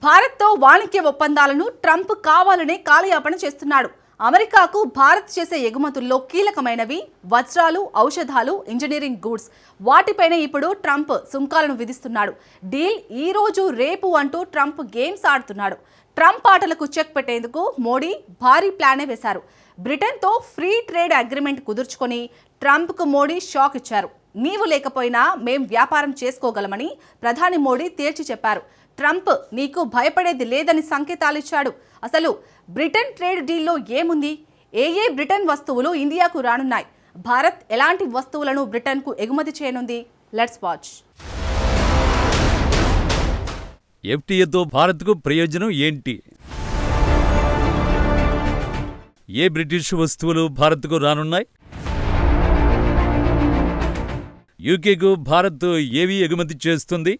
భారత్తో వాణిజ్య ఒప్పందాలను ట్రంప్ కావాలనే కాలయాపన చేస్తున్నాడు. అమెరికాకు భారత్ చేసే ఎగుమతుల్లో కీలకమైనవి వజ్రాలు ఔషధాలు ఇంజనీరింగ్ గూడ్స్. వాటిపైనే ఇప్పుడు ట్రంప్ సుంకాలను విధిస్తున్నాడు. డీల్ ఈ రోజు రేపు అంటూ ట్రంప్ గేమ్స్ ఆడుతున్నాడు. ట్రంప్ ఆటలకు చెక్ పెట్టేందుకు మోడీ భారీ ప్లానే వేశారు. బ్రిటన్తో ఫ్రీ ట్రేడ్ అగ్రిమెంట్ కుదుర్చుకొని ట్రంప్కు మోడీ షాక్ ఇచ్చారు. నీవు లేకపోయినా మేం వ్యాపారం చేసుకోగలమని ప్రధాని మోడీ తేల్చి చెప్పారు. ట్రంప్ నీకు భయపడేది లేదని సంకేతాలిచ్చాడు అసలు బ్రిటన్ ట్రేడ్ డీల్లో ఏముంది? ఏ ఏ బ్రిటన్ వస్తువులు ఇండియాకు రానున్నాయి? భారత్ ఎలాంటి వస్తువులను బ్రిటన్కు ఎగుమతి చేయనుంది? Let's watch. ఎఫ్టీఏతో భారత్కు ప్రయోజనం ఏంటి? ఏ బ్రిటిష్ వస్తువులు భారత్కు రానున్నాయి? యూకేకు భారత్ ఏవి ఎగుమతి చేస్తుంది?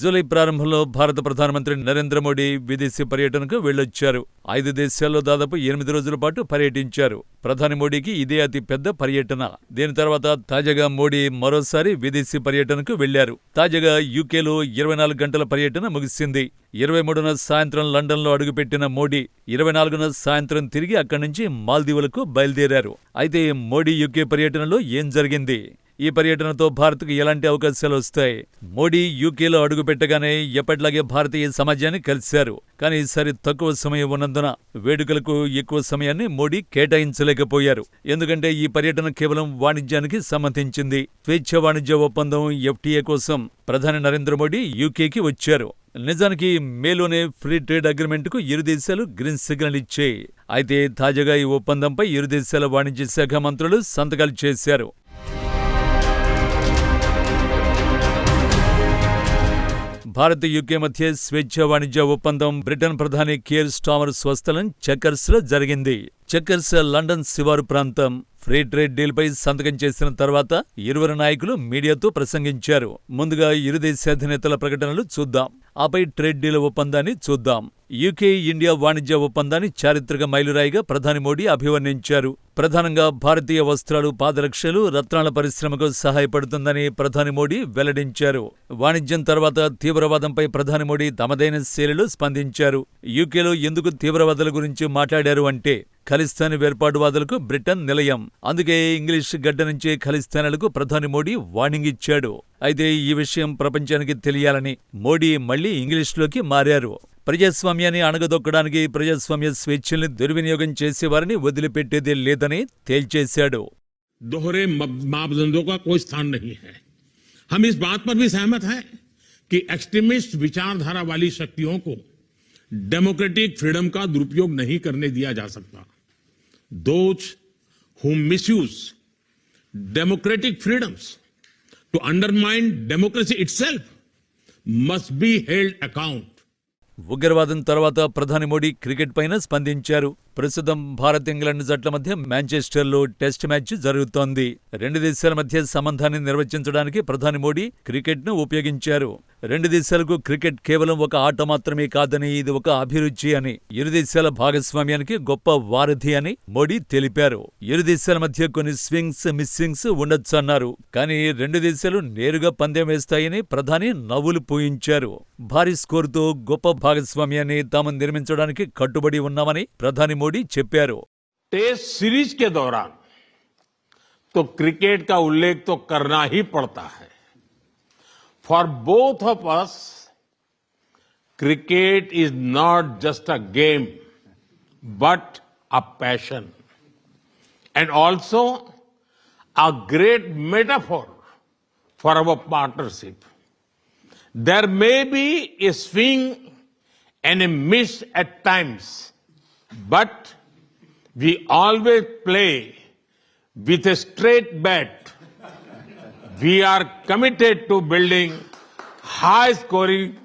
జూలై ప్రారంభంలో భారత ప్రధానమంత్రి నరేంద్ర మోడీ విదేశీ పర్యటనకు వెళ్ళొచ్చారు ఐదు దేశాల్లో దాదాపు ఎనిమిది రోజుల పాటు పర్యటించారు. ప్రధాని మోడీకి ఇదే అతి పెద్ద పర్యటన. దీని తర్వాత తాజాగా మోడీ మరోసారి విదేశీ పర్యటనకు వెళ్ళారు తాజాగా యూకేలో ఇరవై నాలుగు గంటల పర్యటన ముగిసింది. ఇరవై మూడున సాయంత్రం లండన్లో అడుగుపెట్టిన మోడీ ఇరవై నాలుగున సాయంత్రం తిరిగి అక్కడి నుంచి మాల్దీవులకు బయలుదేరారు. అయితే మోడీ యూకే పర్యటనలో ఏం జరిగింది? ఈ పర్యటనతో భారత్కు ఎలాంటి అవకాశాలు వస్తాయి? మోడీ యూకేలో అడుగుపెట్టగానే ఎప్పటిలాగే భారతీయ సమాజాన్ని కలిశారు. కానీ ఈసారి తక్కువ సమయం ఉన్నందున వేడుకలకు ఎక్కువ సమయాన్ని మోడీ కేటాయించలేకపోయారు. ఎందుకంటే ఈ పర్యటన కేవలం వాణిజ్యానికి సంబంధించింది. స్వేచ్ఛ వాణిజ్య ఒప్పందం ఎఫ్టీఏ కోసం ప్రధాని నరేంద్ర మోడీ యూకేకి వచ్చారు. నిజానికి మేలోనే ఫ్రీ ట్రేడ్ అగ్రిమెంట్కు ఇరు దేశాలు గ్రీన్ సిగ్నల్ ఇచ్చాయి. అయితే తాజాగా ఈ ఒప్పందంపై ఇరు దేశాల వాణిజ్య శాఖ మంత్రులు సంతకాలు చేశారు. భారత్ యూకే మధ్య స్వేచ్ఛ వాణిజ్య ఒప్పందం బ్రిటన్ ప్రధాని కేర్ స్టామర్ స్వస్థలం చెక్కర్స్లో జరిగింది. చెక్కర్స్ లండన్ శివారు ప్రాంతం. ఫ్రీ ట్రేడ్ డీల్పై సంతకం చేసిన తర్వాత ఇరువురు నాయకులు మీడియాతో ప్రసంగించారు. ముందుగా ఇరు దేశాధినేతల ప్రకటనలు చూద్దాం. ఆపై ట్రేడ్ డీల్ ఒప్పందాన్ని చూద్దాం. యూకే ఇండియా వాణిజ్య ఒప్పందాన్ని చారిత్రక మైలురాయిగా ప్రధాని మోడీ అభివర్ణించారు. ప్రధానంగా భారతీయ వస్త్రాలు పాదరక్షలు రత్నాల పరిశ్రమకు సహాయపడుతుందని ప్రధాని మోడీ వెల్లడించారు. వాణిజ్యం తర్వాత తీవ్రవాదంపై ప్రధాని మోడీ తమదైన శైలిలో స్పందించారు. యూకేలో ఎందుకు తీవ్రవాదుల గురించి మాట్లాడారు అంటే ఖలిస్తానీ వేర్పాటువాదులకు బ్రిటన్ నిలయం అందుకే ఇంగ్లీష్ గడ్డ నుంచి ఖలిస్తానీలకు ప్రధాని మోడీ వార్నింగ్ ఇచ్చాడు అయితే ఈ విషయం ప్రపంచానికి తెలియాలని మోడీ మళ్లీ ఇంగ్లీష్లోకి మారారు ప్రజాస్వామ్యాన్ని అణగదొక్కడానికి ప్రజాస్వామ్య స్వేచ్ఛల్ని దుర్వినియోగం చేసేవారిని వదిలిపెట్టేదే లేదని తేల్చేశాడు दोहरे मप- मापदंडों का कोई स्थान नहीं है हम इस बात पर भी सहमत हैं कि एक्सट्रीमिस्ट विचारधारा वाली शक्तियों को डेमोक्रेटिक फ्रीडम का दुरुपयोग नहीं करने दिया जा सकता those who misuse democratic freedoms to undermine democracy itself must be held account ఉగ్రవాదం తర్వాత ప్రధాని మోడీ క్రికెట్ పైన స్పందించారు. ప్రస్తుతం భారత్ ఇంగ్లాండ్ జట్ల మధ్య మాంచెస్టర్లో టెస్ట్ మ్యాచ్ జరుగుతోంది. రెండు దేశాల మధ్య సంబంధాన్ని నిర్వచించడానికి ప్రధాని మోడీ క్రికెట్ను ఉపయోగించారు. రెండు దేశాలకు క్రికెట్ కేవలం ఒక ఆట మాత్రమే కాదని ఇది ఒక అభిరుచి అని ఇరు దేశాల భాగస్వామ్యానికి గొప్ప వారధి అని మోడీ తెలిపారు. ఇరు దేశాల మధ్య కొన్ని స్వింగ్స్ మిస్సింగ్స్ ఉండొచ్చన్నారు కానీ రెండు దేశాలు నేరుగా పందెం వేస్తాయని ప్రధాని నవ్వులు పూయించారు. భారీ స్కోరుతో గొప్ప భాగస్వామ్యాన్ని తాము నిర్మించడానికి కట్టుబడి ఉన్నామని ప్రధాని మోడీ చెప్పారు टेस्ट सीरीज के दौरान तो क्रिकेट का उल्लेख तो करना ही पड़ता है for both of us cricket is not just a game but a passion and also a great metaphor for our partnership. There may be a swing and a miss at times, but we always play with a straight bat. We are committed to building high scoring,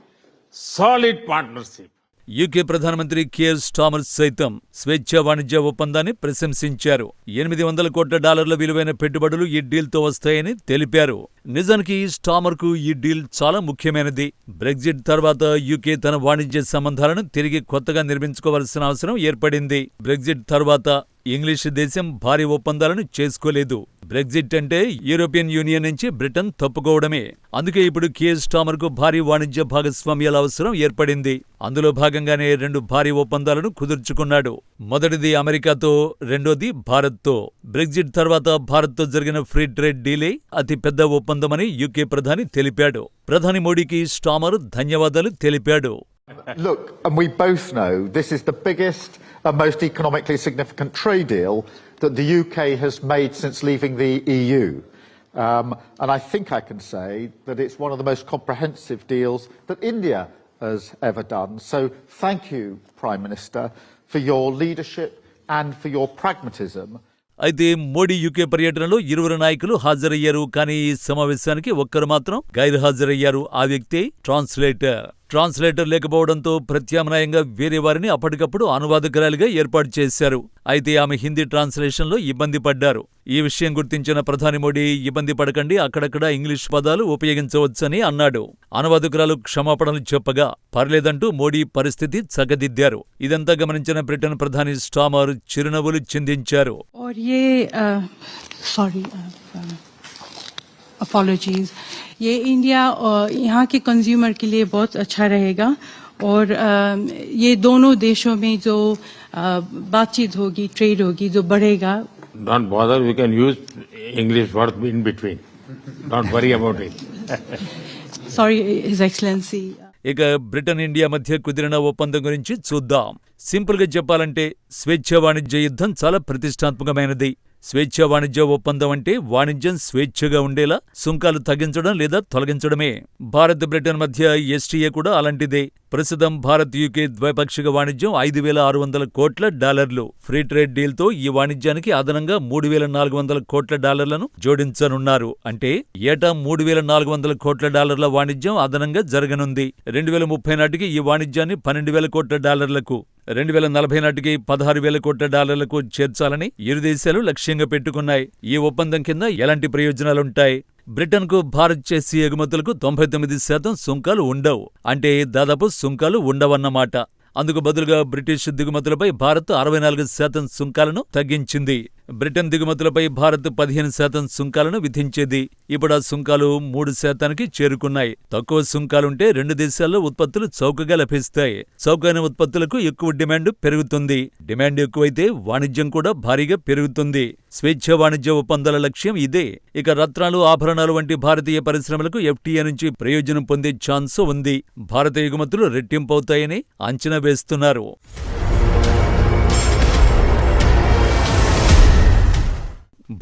solid partnership. UK ప్రధానమంత్రి Keir Starmer సైతం స్వేచ్ఛ వాణిజ్య ఒప్పందాన్ని ప్రశంసించారు. ఎనిమిది వందల కోట్ల డాలర్ల విలువైన పెట్టుబడులు ఈ డీల్తో వస్తాయని తెలిపారు. నిజానికి స్టామర్కు ఈ డీల్ చాలా ముఖ్యమైనది. బ్రెగ్జిట్ తర్వాత యూకే తన వాణిజ్య సంబంధాలను తిరిగి కొత్తగా నిర్మించుకోవాల్సిన అవసరం ఏర్పడింది. బ్రెగ్జిట్ తర్వాత ఇంగ్లీష్ దేశం భారీ ఒప్పందాలను చేసుకోలేదు. బ్రెగ్జిట్ అంటే యూరోపియన్ యూనియన్ నుంచి బ్రిటన్ తప్పుకోవడమే. అందుకే ఇప్పుడు కియర్ స్టామర్కు భారీ వాణిజ్య భాగస్వామ్యాల అవసరం ఏర్పడింది. అందులో భాగంగానే రెండు భారీ ఒప్పందాలను కుదుర్చుకున్నాడు. మొదటిది అమెరికాతో రెండోది భారత్తో. బ్రెగ్జిట్ తర్వాత భారత్తో జరిగిన ఫ్రీ ట్రేడ్ డీలే అతిపెద్ద ఒప్పందమని యూకే ప్రధాని తెలిపాడు. ప్రధాని మోడీకి స్టామర్ ధన్యవాదాలు తెలిపాడు. Look, and we both know this is the biggest and most economically significant trade deal that the UK has made since leaving the EU. Um, and I think I can say that it's one of the most comprehensive deals that India has ever done. So thank you, Prime Minister, for your leadership and for your pragmatism. అయితే Modi UK పర్యటనలో ఇరువురు నాయకులు హాజరయ్యారు కానీ ఈ సమావేశానికి ఒక్కరు మాత్రం గైర్హాజరయ్యారు ఆ వ్యక్తి ట్రాన్స్లేటర్ ట్రాన్స్లేటర్ లేకపోవడంతో ప్రత్యామ్నాయంగా వేరే వారిని అప్పటికప్పుడు అనువాదకురాలిగా ఏర్పాటు చేశారు. అయితే ఆమె హిందీ ట్రాన్స్లేషన్లో ఇబ్బంది పడ్డారు. ఈ విషయం గుర్తించిన ప్రధాని మోడీ ఇబ్బంది పడకండి అక్కడక్కడ ఇంగ్లీష్ పదాలు ఉపయోగించవచ్చని అన్నాడు. అనువాదకురాలు క్షమాపణలు చెప్పగా పర్లేదంటూ మోడీ పరిస్థితి చక్కదిద్దారు. ఇదంతా గమనించిన బ్రిటన్ ప్రధాని స్టామర్ చిరునవ్వులు చిందించారు. और ये सॉरी अपोलॉजीज ये इंडिया और यहाँ के कंज्यूमर के लिए बहुत अच्छा रहेगा और अ, ये दोनों देशों में जो अ, बातचीत होगी ट्रेड होगी जो बढ़ेगा Don't bother, we can use English words in between. Don't worry about it. Sorry his excellency ఇక బ్రిటన్ ఇండియా మధ్య కుదిరిన ఒప్పందం గురించి చూద్దాం సింపుల్ గా చెప్పాలంటే స్వేచ్ఛ వాణిజ్య యుద్ధం చాలా ప్రతిష్టాత్మకమైనది స్వేచ్ఛ వాణిజ్య ఒప్పందం అంటే వాణిజ్యం స్వేచ్ఛగా ఉండేలా సుంకాలు తగ్గించడం లేదా తొలగించడమే. భారత్ బ్రిటన్ మధ్య ఎస్టీఏ కూడా అలాంటిదే. ప్రస్తుతం భారత్ యూకే ద్వైపాక్షిక వాణిజ్యం ఐదు వేల ఆరు వందల కోట్ల డాలర్లు. ఫ్రీ ట్రేడ్ డీల్తో ఈ వాణిజ్యానికి అదనంగా మూడు వేల నాలుగు వందల కోట్ల డాలర్లను జోడించనున్నారు. అంటే ఏటా మూడు వేల నాలుగు వందల కోట్ల డాలర్ల వాణిజ్యం అదనంగా జరగనుంది. రెండు వేల ముప్పై నాటికి ఈ వాణిజ్యాన్ని పన్నెండు వేల కోట్ల డాలర్లకు రెండు వేల నలభై నాటికి పదహారు వేల కోట్ల డాలర్లకు చేర్చాలని ఇరు దేశాలు లక్ష్యంగా పెట్టుకున్నాయి. ఈ ఒప్పందం కింద ఎలాంటి ప్రయోజనాలుంటాయి? బ్రిటన్కు భారత్ చేసే ఎగుమతులకు తొంభై తొమ్మిది శాతం సుంకాలు ఉండవు. అంటే దాదాపు సుంకాలు ఉండవన్నమాట. అందుకు బదులుగా బ్రిటిష్ దిగుమతులపై భారత్ అరవై నాలుగు శాతం సుంకాలను తగ్గించింది. బ్రిటన్ దిగుమతులపై భారత్ పదిహేను శాతం సుంకాలను విధించేది. ఇప్పుడు ఆ సుంకాలు మూడు శాతానికి చేరుకున్నాయి. తక్కువ సుంకాలుంటే రెండు దేశాల్లో ఉత్పత్తులు చౌకగా లభిస్తాయి. చౌకైన ఉత్పత్తులకు ఎక్కువ డిమాండ్ పెరుగుతుంది. డిమాండ్ ఎక్కువైతే వాణిజ్యం కూడా భారీగా పెరుగుతుంది. స్వేచ్ఛ వాణిజ్య ఒప్పందాల లక్ష్యం ఇదే. ఇక రత్నాలు ఆభరణాలు వంటి భారతీయ పరిశ్రమలకు ఎఫ్టీఏ నుంచి ప్రయోజనం పొందే ఛాన్స్ ఉంది. భారత ఎగుమతులు రెట్టింపవుతాయని అంచనా వేస్తున్నారు.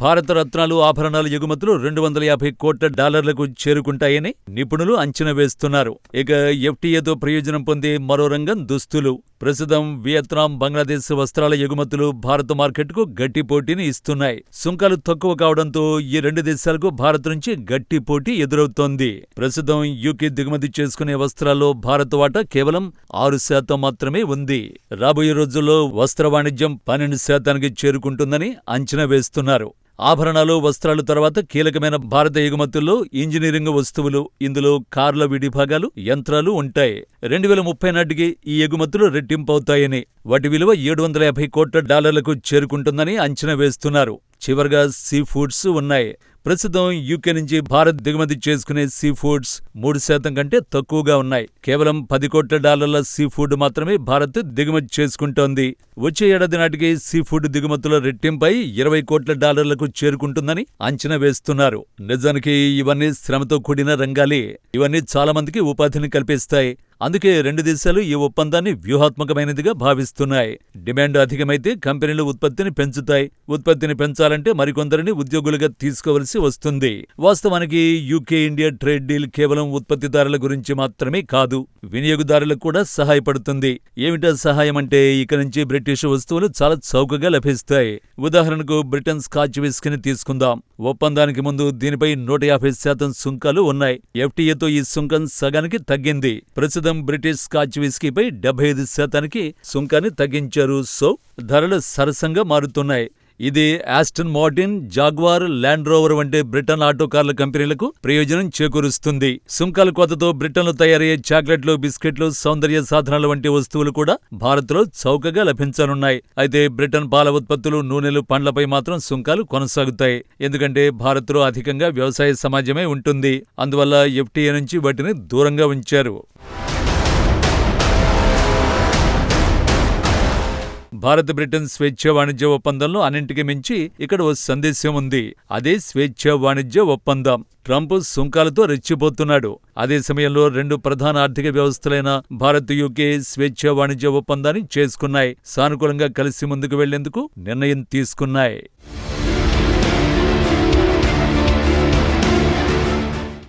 భారత రత్నాలు ఆభరణాల ఎగుమతులు రెండు వందల యాభై కోట్ల డాలర్లకు చేరుకుంటాయని నిపుణులు అంచనా వేస్తున్నారు. ఇక ఎఫ్టీఏతో ప్రయోజనం పొందే మరో రంగం దుస్తులు. ప్రస్తుతం వియత్నాం బంగ్లాదేశ్ వస్త్రాల ఎగుమతులు భారత మార్కెట్కు గట్టి పోటీని ఇస్తున్నాయి. సుంకాలు తక్కువ కావడంతో ఈ రెండు దేశాలకు భారత్ నుంచి గట్టి పోటీ ఎదురవుతోంది. ప్రస్తుతం యూకే దిగుమతి చేసుకునే వస్త్రాల్లో భారత్ వాటా కేవలం ఆరు శాతం మాత్రమే ఉంది. రాబోయే రోజుల్లో వస్త్ర వాణిజ్యం పన్నెండు శాతానికి చేరుకుంటుందని అంచనా వేస్తున్నారు. ఆభరణాలు వస్త్రాలు తర్వాత కీలకమైన భారత ఎగుమతుల్లో ఇంజనీరింగ్ వస్తువులు ఇందులో కార్ల విడిభాగాలు యంత్రాలు ఉంటాయి. రెండు వేల ముప్పై నాటికి ఈ ఎగుమతులు రెట్టింపవుతాయని వాటి విలువ ఏడు వందల యాభై కోట్ల డాలర్లకు చేరుకుంటుందని అంచనా వేస్తున్నారు. చివరగా సీ ఫుడ్స్ ఉన్నాయి. ప్రస్తుతం యూకే నుంచి భారత్ దిగుమతి చేసుకునే సీ ఫుడ్స్ మూడు శాతం కంటే తక్కువగా ఉన్నాయి. కేవలం పది కోట్ల డాలర్ల సీ ఫుడ్ మాత్రమే భారత్ దిగుమతి చేసుకుంటోంది. వచ్చే ఏడాది నాటికి సీ ఫుడ్ దిగుమతుల రెట్టింపై ఇరవై కోట్ల డాలర్లకు చేరుకుంటుందని అంచనా వేస్తున్నారు. నిజానికి ఇవన్నీ శ్రమతో కూడిన రంగాలే. ఇవన్నీ చాలామందికి ఉపాధిని కల్పిస్తాయి. అందుకే రెండు దేశాలు ఈ ఒప్పందాన్ని వ్యూహాత్మకమైనదిగా భావిస్తున్నాయి. డిమాండ్ అధికమైతే కంపెనీలు ఉత్పత్తిని పెంచుతాయి. ఉత్పత్తిని పెంచాలంటే మరికొందరిని ఉద్యోగులుగా తీసుకోవలసి వస్తుంది. వాస్తవానికి యూకే ఇండియా ట్రేడ్ డీల్ కేవలం ఉత్పత్తిదారుల గురించి మాత్రమే కాదు వినియోగదారులకు కూడా సహాయపడుతుంది. ఏమిటా సహాయం అంటే ఇక నుంచి బ్రిటిష్ వస్తువులు చాలా చౌకగా లభిస్తాయి. ఉదాహరణకు బ్రిటన్ స్కాచ్ విస్కీని తీసుకుందాం. ఒప్పందానికి ముందు దీనిపై నూట యాభై శాతం సుంకాలు ఉన్నాయి. ఎఫ్టీఏతో ఈ సుంకం సగానికి తగ్గింది. ప్రస్తుతం బ్రిటిష్ స్కాచ్ విస్కీపై డెబ్బై ఐదు శాతానికి సుంకాన్ని తగ్గించారు. సో ధరలు సరసంగా మారుతున్నాయి. ఇది Aston Martin Jaguar Land Rover వంటి బ్రిటన్ ఆటో కార్ల కంపెనీలకు ప్రయోజనం చేకూరుస్తుంది. సుంకాల కోతతో బ్రిటన్లో తయారయ్యే చాక్లెట్లు బిస్కెట్లు సౌందర్య సాధనాలు వంటి వస్తువులు కూడా భారత్లో చౌకగా లభించనున్నాయి. అయితే బ్రిటన్ పాల ఉత్పత్తులు నూనెలు పండ్లపై మాత్రం సుంకాలు కొనసాగుతాయి. ఎందుకంటే భారత్లో అధికంగా వ్యవసాయ సమాజమే ఉంటుంది. అందువల్ల ఎఫ్టీఏ నుంచి వాటిని దూరంగా ఉంచారు. భారత్ బ్రిటన్ స్వేచ్ఛ వాణిజ్య ఒప్పందంలో అన్నింటికి మించి ఇక్కడ ఓ సందేశం ఉంది. అదే స్వేచ్ఛ వాణిజ్య ఒప్పందం. ట్రంప్ సుంకాలతో రెచ్చిపోతున్నాడు. అదే సమయంలో రెండు ప్రధాన ఆర్థిక వ్యవస్థలైన భారత్ యూకే స్వేచ్ఛ వాణిజ్య ఒప్పందాన్ని చేసుకున్నాయి. సానుకూలంగా కలిసి ముందుకు వెళ్ళేందుకు నిర్ణయం తీసుకున్నాయి.